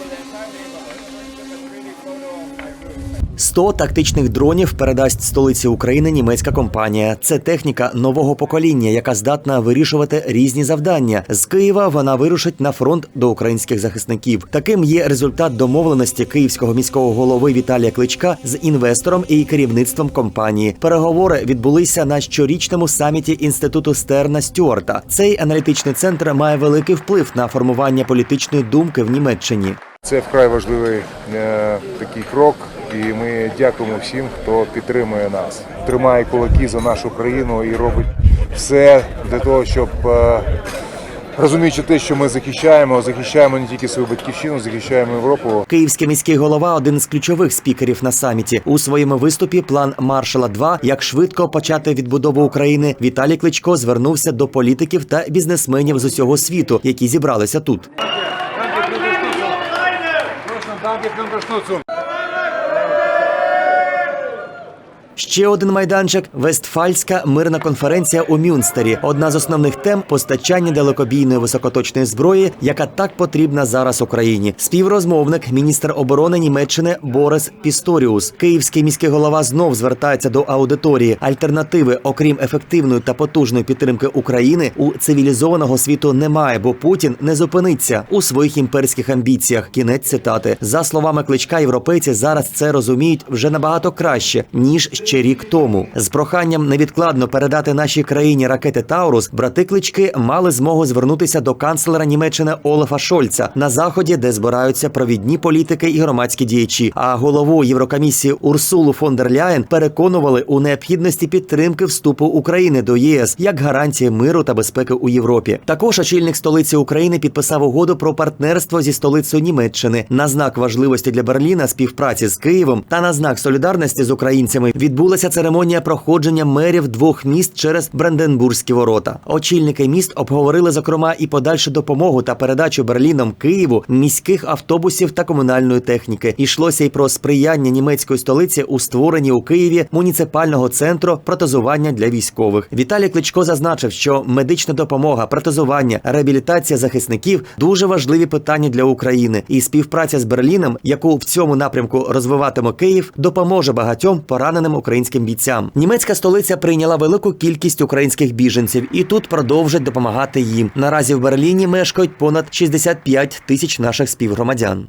over there, sorry. 100 тактичних дронів передасть столиці України німецька компанія. Це техніка нового покоління, яка здатна вирішувати різні завдання. З Києва вона вирушить на фронт до українських захисників. Таким є результат домовленості київського міського голови Віталія Кличка з інвестором і керівництвом компанії. Переговори відбулися на щорічному саміті інституту Стерна Стюарта. Цей аналітичний центр має великий вплив на формування політичної думки в Німеччині. Це вкрай важливий е, такий крок, і ми дякуємо всім, хто підтримує нас, тримає кулаки за нашу країну і робить все для того, щоб е, розуміючи те, що ми захищаємо, захищаємо не тільки свою батьківщину, захищаємо Європу. Київський міський голова один з ключових спікерів на саміті. У своєму виступі план Маршала 2 як швидко почати відбудову України. Віталій Кличко звернувся до політиків та бізнесменів з усього світу, які зібралися тут. Ще один майданчик Вестфальська мирна конференція у Мюнстері. Одна з основних тем постачання далекобійної високоточної зброї, яка так потрібна зараз Україні. Співрозмовник, міністр оборони Німеччини Борис Пісторіус. Київський міський голова знов звертається до аудиторії. Альтернативи, окрім ефективної та потужної підтримки України, у цивілізованого світу немає, бо Путін не зупиниться у своїх імперських амбіціях. Кінець цитати за словами кличка. Європейці зараз це розуміють вже набагато краще ніж ще рік тому. З проханням невідкладно передати нашій країні ракети Таурус, брати клички мали змогу звернутися до канцлера Німеччини Олафа Шольца на заході, де збираються провідні політики і громадські діячі. А голову Єврокомісії Урсулу фон дер Ляєн переконували у необхідності підтримки вступу України до ЄС як гарантії миру та безпеки у Європі. Також очільник столиці України підписав угоду про партнерство зі столицею Німеччини на знак важливості для Берліна співпраці з Києвом та на знак солідарності з українцями відбулася церемонія проходження мерів двох міст через Бранденбурзькі ворота. Очільники міст обговорили зокрема і подальшу допомогу та передачу Берліном Києву міських автобусів та комунальної техніки. Йшлося й про сприяння німецької столиці у створенні у Києві муніципального центру протезування для військових. Віталій Кличко зазначив, що медична допомога, протезування, реабілітація захисників дуже важливі питання для України, і співпраця з Берліном, яку в цьому напрямку розвиватиме Київ, допоможе багатьом пораненим українським бійцям. Німецька столиця прийняла велику кількість українських біженців і тут продовжать допомагати їм. Наразі в Берліні мешкають понад 65 тисяч наших співгромадян.